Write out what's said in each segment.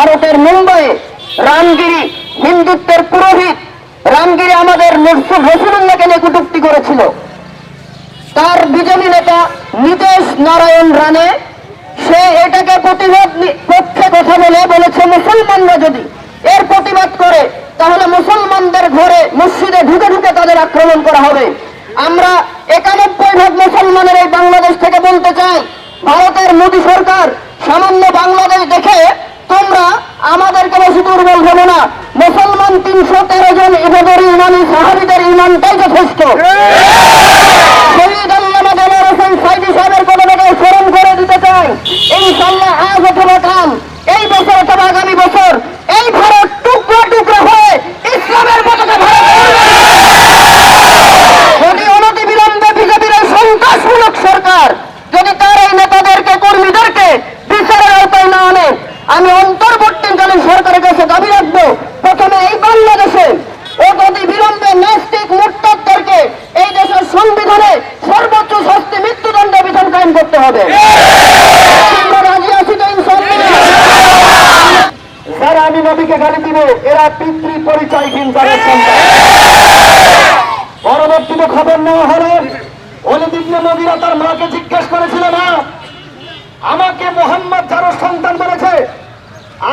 আমাদের মুম্বাইয়ে রামগিরি, হিন্দুত্বের পুরোহিত। রামগিরি আমাদের রসুল্লাহকে নিয়ে কটুক্তি করেছিল। তার বিজেপি নেতা নীতেশ নারায়ণ রানে সে এটাকে প্রতিবাদ পক্ষে কথা বলে, বলেছে, মুসলমানরা যদি এর প্রতিবাদ করে, তাহলে মুসলমানদের ঘরে মসজিদে ঢুকে ঢুকে তাদের আক্রমণ করা হবে। আমরা একানব্বই ভাগ মুসলমানের এই বাংলাদেশ থেকে বলতে চাই, ভারতের মোদী সরকার সামান্য বাংলাদেশ দেখে তোমরা আমাদেরকে বেশি দুর্বল ভেবো না। মুসলমান তিনশো তেরো জন ইবাদের ইমানি সাহাবিদের ইমানটাই যথেষ্ট। স্মরণ করে দিতে চাই। ইনশাল্লাহ আজ অথবা কাল এই বছর অথবা আগামী বছর এই ভারত টুকরা টুকরা হয়ে ইসলামের পতাকা ভারত যদি অনতি বিলম্বে বিজেপির এই সন্ত্রাসমূলক সরকার যদি তার এই নেতাদেরকে কর্মীদেরকে বিচারের আওতায় না আনে আমি অন্তর্বর্তীকালীন সরকারের কাছে দাবি রাখব প্রথমে এই বাংলাদেশে ও যদি বিলম্বে নাস্তিক মুক্তারকে এই দেশের সংবিধানে সর্বোচ্চ শাস্তি মৃত্যুদণ্ডের বিধান কায়েম করতে হবে আমরা রাজি আছি তো ইনশাআল্লাহ যারা আমি নবীকে গালি দিব পিতৃ পরিচয়হীন যাদের সন্তান। পরবর্তীতে খবর নেওয়া হলো অলিদিগ্নে নবীরা তার মাকে জিজ্ঞেস করেছিল না আমাকে মোহাম্মদ যারো সন্তান বলেছে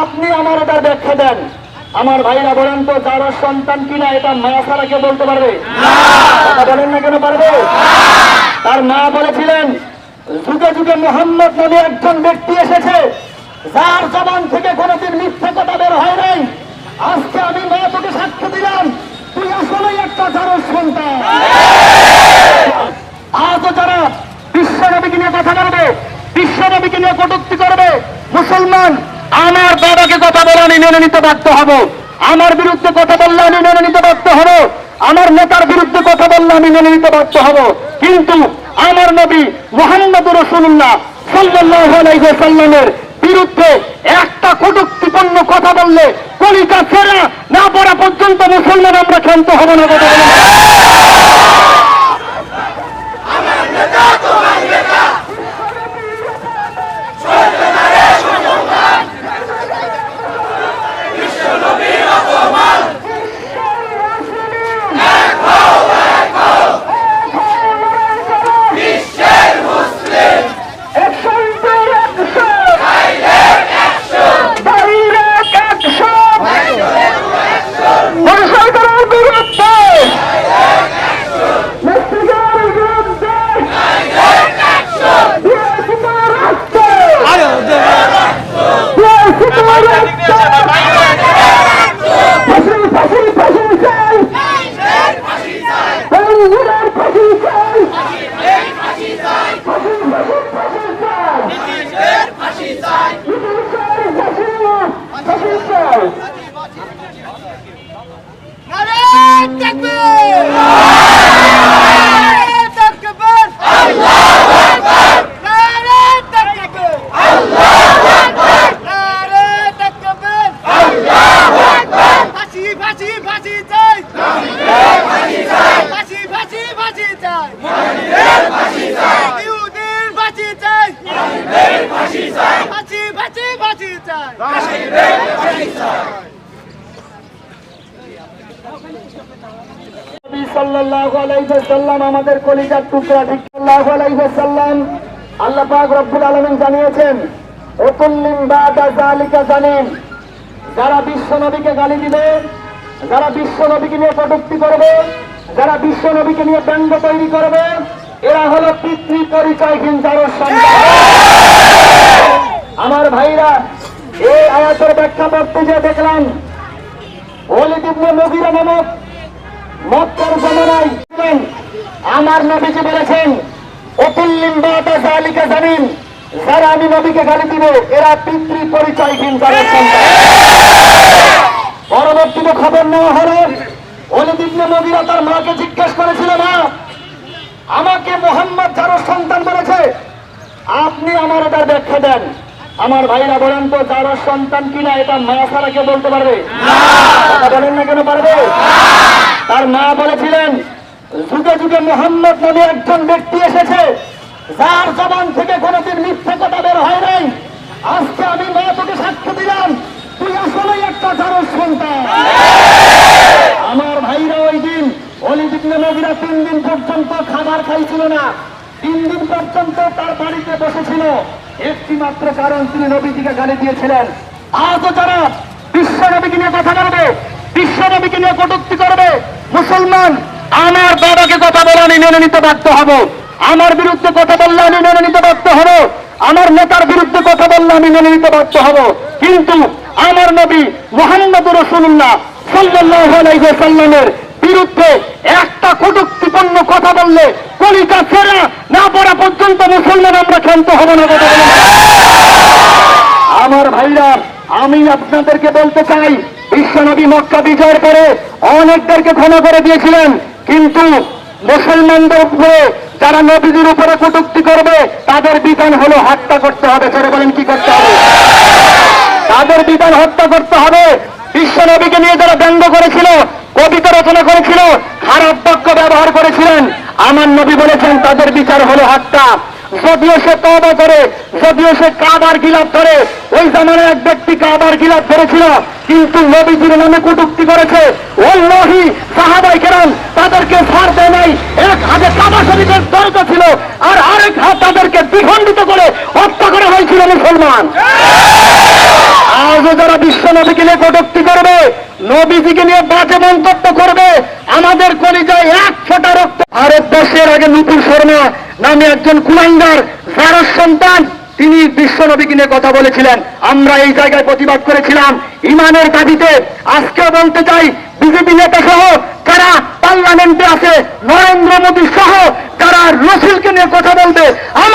আপনি আমার এটার ব্যাখ্যা দেন। আমার ভাইরা বলেন তো যারো সন্তান কিনা এটা মা ছাড়া কেউ বলতে পারবে? কথা বলেন না কেন পারবে? তার মা বলেছিলেন যুগে যুগে মোহাম্মদ নামে একজন ব্যক্তি এসেছে যার জবান থেকে কোনোদিন মিথ্যে কথা বের হয় নাই। আজকে আমি মা তোকে সাক্ষ্য দিলাম, তুই আসলেই একটা যারো সন্তান। আজও যারা বিশ্বনবীকে নিয়ে কথা বলবে, বিশ্বনবীকে নিয়ে কটুক্তি করবে, মুসলমান, আমার বাবাকে কথা বলে আমি মেনে নিতে বাধ্য হব। আমার বিরুদ্ধে কথা বললে আমি মেনে নিতে বাধ্য হব। আমার নেতার বিরুদ্ধে কথা বললে আমি মেনে নিতে বাধ্য হব। কিন্তু আমার নবী মোহাম্মদ রসুল্লাহ সাল্লাহ আলাইসাল্লামের বিরুদ্ধে একটা কটুক্তিপূর্ণ কথা বললে কলিকা ছেড়ে না পড়া পর্যন্ত মুসলমান আমরা ক্ষান্ত হব না কথা আমাদের কলিজার টুকরা আল্লাহ রব্বুল আলামিন জানিয়েছেন জানিন। যারা বিশ্ব নবীকে গালি দিবে, যারা বিশ্ব নবীকে নিয়ে কটূক্তি করবে, যারা বিশ্ব নবীকে নিয়ে ব্যঙ্গ তৈরি করবে, এরা হলো পিতৃ পরিচয়হীন যারা সন্তান। আমার ভাইরা, এই আয়াতের ব্যাখ্যা করতে যে দেখলাম ওলিদ ইবনে মুগিরা নামক আমার নবীজি বলেছেন অতুল্লিম বাতা জালিকা জানিন যারা আমি নবীকে গালি দিব, এরা পিতৃ পরিচয়হীন যারা সন্তান। পরবর্তীতে খবর নেওয়া হলো অলিদিবনে নবীরা তার মাকে জিজ্ঞেস করেছিল না আমাকে মোহাম্মদ যারো সন্তান বলেছে, আপনি আমার এটার ব্যাখ্যা দেন। আমার ভাইরা বলেন তো যারা সন্তান কিনা এটা মা ছাড়া কে বলতে পারবে? বলেন না কেন পারবে? তার মা বলেছিলেন, যুগে যুগে মোহাম্মদ নামে একজন ব্যক্তি এসেছে, যার জবান থেকে কোনোদিন মিথ্যে কথা বের হয় নাই। আজকে আমি মা তোকে সাক্ষ্য দিলাম, তুই আসলেই একটা জারস সন্তান। আমার ভাইরা ওই দিন অলিদিনে নবীরা তিন দিন পর্যন্ত খাবার খাইছিল না। তিন দিন পর্যন্ত তার বাড়িতে বসেছিল। একটি মাত্র কারণ তিনি নবীজিকে গালি দিয়েছিলেন। আজও যারা বিশ্ব নবীকে নিয়ে কথা বলবে, বিশ্ব নবীকে নিয়ে কটুক্তি করবে, মুসলমান, আমার বাবাকে কথা বলে আমি মেনে নিতে বাধ্য হব। আমার বিরুদ্ধে কথা বললে আমি মেনে নিতে বাধ্য হব। আমার নেতার বিরুদ্ধে কথা বললে আমি মেনে নিতে বাধ্য হব। কিন্তু আমার নবী মোহাম্মদ রসুল্লাহ সাল্লাল্লাহু আলাইহি সাল্লামের বিরুদ্ধে একটা কটুক্তিপূর্ণ কথা বললে কলিকা ছেড়া না পড়া পর্যন্ত মুসলমান আমরা ক্ষান্ত হব না। আমার ভাইরা, আমি আপনাদেরকে বলতে চাই বিশ্বনবী মক্কা বিজয়ের পরে অনেকদেরকে ক্ষমা করে দিয়েছিলেন, কিন্তু মুসলমানদের উপরে যারা নবীদের উপরে কটুক্তি করবে, তাদের বিধান হলো হত্যা করতে হবে। ছেড়ে বলেন, কি করতে হবে? তাদের বিধান হত্যা করতে হবে। বিশ্ব নবীকে নিয়ে যারা ব্যঙ্গ করেছিল কবিতা রচনা করেছিল, খারাপ বাক্য ব্যবহার করেছিলেন। আমার নবী বলেছেন, তাদের বিচার হলো হত্যা। যদিও সে তবা করে, যদিও সে কাবার গিলাপ ধরে, ওই জামানায় এক ব্যক্তি কাবার গিলাপ ধরেছিল, কিন্তু নবীজির নামে কটুক্তি করেছে। ওই নহি সাহাবাই কেরাম, তাদেরকে ছাড় দেয় নাই। এক হাতে কাবা শরীফের দরজা ছিল, আর আরেক হাত তাদেরকে দ্বিখণ্ডিত করে হত্যা করা হয়েছিল মুসলমান। আজও যারা বিশ্ব নবীকে নিয়ে কটুক্তি করবে, নবীজিকে নিয়ে বাজে মন্তব্য করবে, আমাদের কলিজায় এক ফোঁটা রক্ত। ভারতবর্ষের আগে নুপুর শর্মা নামে একজন কুলাঙ্গার যার সন্তান, তিনি বিশ্ব নবীকে নিয়ে কথা বলেছিলেন। আমরা এই জায়গায় প্রতিবাদ করেছিলাম। ইমানের দাবিতে আজকে বলতে চাই, বিজেপি নেতা সহ যারা পার্লামেন্টে আছে, নরেন্দ্র মোদী সহ যারা রসুলকে নিয়ে কথা বলবে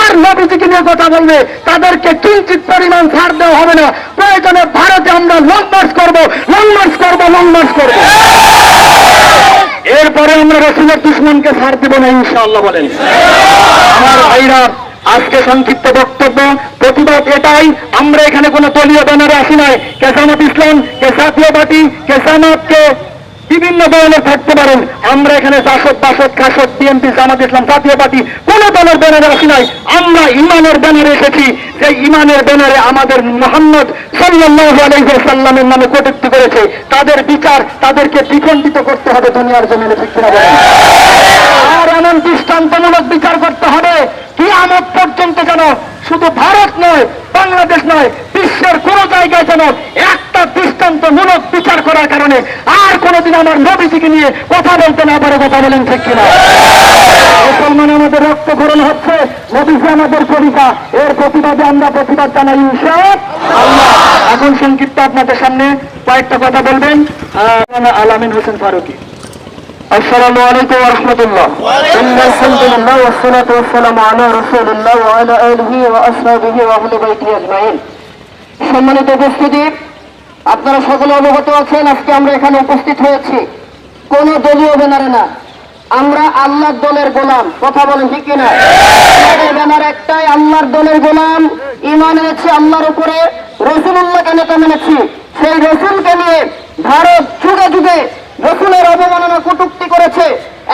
আমার নবীজিকে নিয়ে কথা বলবে, তাদেরকে কিঞ্চিত পরিমাণ ছাড় দেওয়া হবে না। প্রয়োজনে ভারতে আমরা লং মার্চ করব লং মার্চ করব লং মার্চ করব। এরপরে আমরা রসুলের দুশ্মনকে ছাড় দেবো না, ইনশাআল্লাহ বলেন। আমার ভাইরা, আজকে সংক্ষিপ্ত বক্তব্য। প্রতিবাদ এটাই, আমরা এখানে কোনো দলীয় ব্যানারে আসি নাই। কে জামাত ইসলাম, কে জাতীয় পার্টি কে বিভিন্ন ধরনের থাকতে পারেন আমরা এখানে জাসদ, বাসদ খাসদ বিএনপি, জামাত ইসলাম, জাতীয় পার্টি, কোন দলের ব্যানারে আসি নাই। আমরা ইমানের ব্যানারে এসেছি। যে ইমানের ব্যানারে আমাদের মোহাম্মদ সাল্লামের নামে কটূক্তি করেছে। তাদের বিচার তাদেরকে দ্বিখণ্ডিত করতে হবে দুনিয়ার জমিনে আর এমন দৃষ্টান্তমূলক বিচার করতে হবে। কি আমত পর্যন্ত যেন শুধু ভারত নয় বাংলাদেশ নয়, বিশ্বের কোন জায়গায় যেন একটা দৃষ্টান্তমূলক বিচার করার কারণে আর কোনোদিন আমার নবীজিকে নিয়ে কথা বলতে না পারে, কথা বলেন ঠিক কিনা? মুসলমান আমাদের রক্তক্ষরণ হচ্ছে, নবীজি আমাদের কবিতা এর প্রতিবাদে আমরা প্রতিবাদ জানাই, ইনশাআল্লাহ। এখন সংক্ষিপ্ত আপনাদের সামনে কয়েকটা কথা বলবেন। আলামিন হোসেন ফারুকি। السلام عليكم ورحمة الله إن الحمد لله والصلاة والسلام على رسول الله وعلى آله وأصحابه وأهل بيته أجمعين সম্মানিত উপস্থিতি আপনারা সকলে অবগত আছেন আজকে আমরা এখানে উপস্থিত হয়েছি কোন দলীয় ব্যানারে না আমরা আল্লাহর দলের গোলাম কথা বলেন ঠিক কিনা আমাদের ব্যানার একটাই আল্লাহর দলের গোলাম ইমান এনেছি আল্লাহর উপরে রসুল্লাহকে নেতা মেনেছি সেই রসুলকে নিয়ে ভারত যুগে যুগে রসুলের অবমাননা কটুক্তি করেছে।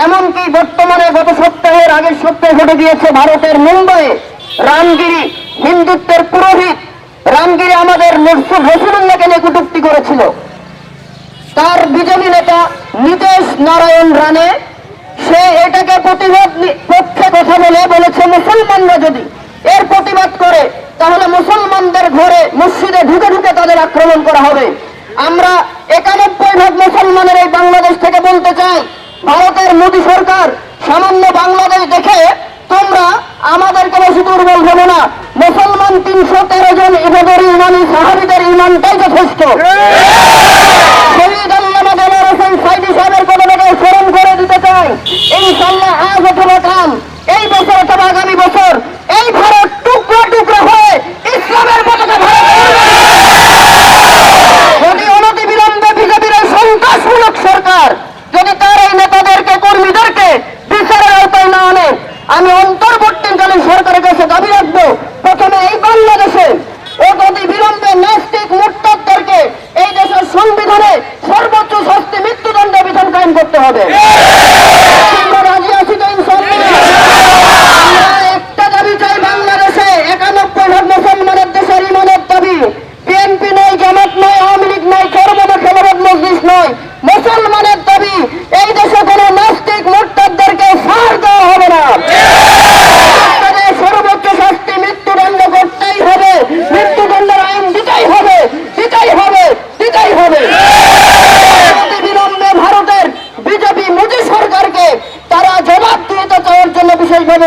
এমনকি বর্তমানে গত সপ্তাহের আগের সপ্তাহে ঘটে গিয়েছে ভারতের মুম্বাইয়ে রামগিরি হিন্দুত্বের পুরোহিত। রামগিরি আমাদের রসুল রসুল্লাহকে নিয়ে কটুক্তি করেছিল। তার বিজেপি নেতা নীতিশ নারায়ণ রানে সে এটাকে প্রতিবাদ পক্ষে কথা বলে বলেছে, মুসলমানরা যদি এর প্রতিবাদ করে, তাহলে মুসলমানদের ঘরে মসজিদে ঢুকে ঢুকে তাদের আক্রমণ করা হবে। আমরা একানব্বই ভাগ মুসলমানের এই বাংলাদেশ থেকে বলতে চাই ভারতের মোদী সরকার সামান্য বাংলাদেশ দেখে তোমরা আমাদেরকে বেশি দুর্বল ভেবো না। মুসলমান তিনশো তেরো জন ইমানি সাহাবিদের ইমানটাই যথেষ্ট শহীদ আল্লামা দেলোয়ার হোসেন সাইদি সাহেবের কথাটাকে স্মরণ করে দিতে চাই ইনশাল্লাহ আজ অথবা কাল এই বছর অথবা আগামী বছর এই ভারত টুকরো টুকরো হয়ে ইসলামের পতাকা ভারত যদি অনতি বিলম্বে বিজেপির এই সন্ত্রাসমূলক সরকার যদি তার এই নেতাদেরকে কর্মীদেরকে বিচারের আওতায় না আনে আমি অন্তর্বর্তীকালীন সরকারের কাছে দাবি রাখব, প্রথমে এই বাংলাদেশে অতি বিলম্বে নাস্তিক মুরতাদদেরকে এই দেশের সংবিধানে সর্বোচ্চ শাস্তি মৃত্যুদণ্ড বিধান কায়েম করতে হবে আমরা রাজি আছি তো ইনশাল্লাহ আমরা একটা দাবি চাই বাংলাদেশে একানব্বই ভাগ মুসলমানের দেশের ইমানের দাবি বিএনপি নয় জামাত নয় আওয়ামী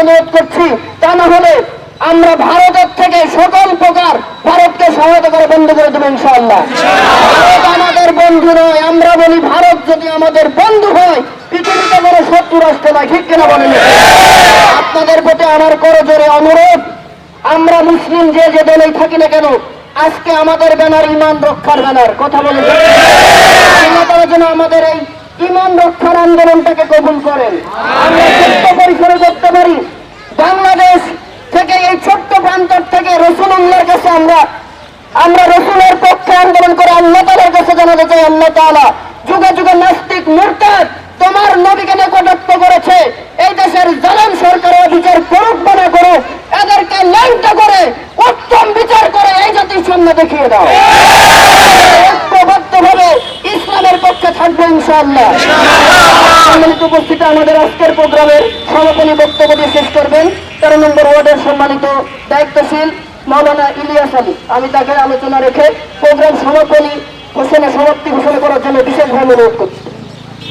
অনুরোধ করছি হলে আমরা ভারতের থেকে সকল প্রকার ভারতকে সহায়তা করে বন্ধ করে দেবো ইনশাআল্লাহ। ভারত আমাদের বন্ধু নয়, আমরা বলি ভারত যদি আমাদের বন্ধু হয়, পৃথিবীতে কোনো শত্রু রাষ্ট্র নয় ঠিক কিনা বলেন? আপনাদের প্রতি আমার করজোরে অনুরোধ, আমরা মুসলিম যে যে দলেই থাকি না কেন, আজকে আমাদের ব্যানার ইমান রক্ষার ব্যানার, কথা বলে। তাআলা যেন আমাদের এই ইমান রক্ষার আন্দোলনটাকে কবুল করেন। আমরা পরিসরে করতে পারি। বাংলাদেশ এই ছোট্ট প্রান্তর থেকে রসুল্লাহর কাছে আমরা আমরা রসুলের পক্ষে আন্দোলন করে আল্লাহ তালার কাছে জানাতে চাই, আল্লাহ তাআলা যুগে যুগে নাস্তিক, মুরতাদ তোমার নবীকে কটাক্ষ করেছে। এই দেশের জালাম সরকারের বিচার করুক বা না করুক, এদেরকে ল্যাংটা করে, উত্তম বিচার করে এই জাতির সামনে দেখিয়ে দাও। ঐক্যবদ্ধভাবে ইসলামের পক্ষে থাকবে ইনশাআল্লাহ। সম্মানিত উপস্থিতি আমাদের আজকের প্রোগ্রামের সমাপনী বক্তব্য দিয়ে শেষ করবেন। তেরো নম্বর ওয়ার্ডের সম্মানিত দায়িত্বশীল মৌলানা ইলিয়াস আলী। আমি তাকে আলোচনা রেখে প্রোগ্রাম সমাপনী ঘোষণা সমাপ্তি ঘোষণা করার জন্য বিশেষভাবে অনুরোধ করছি।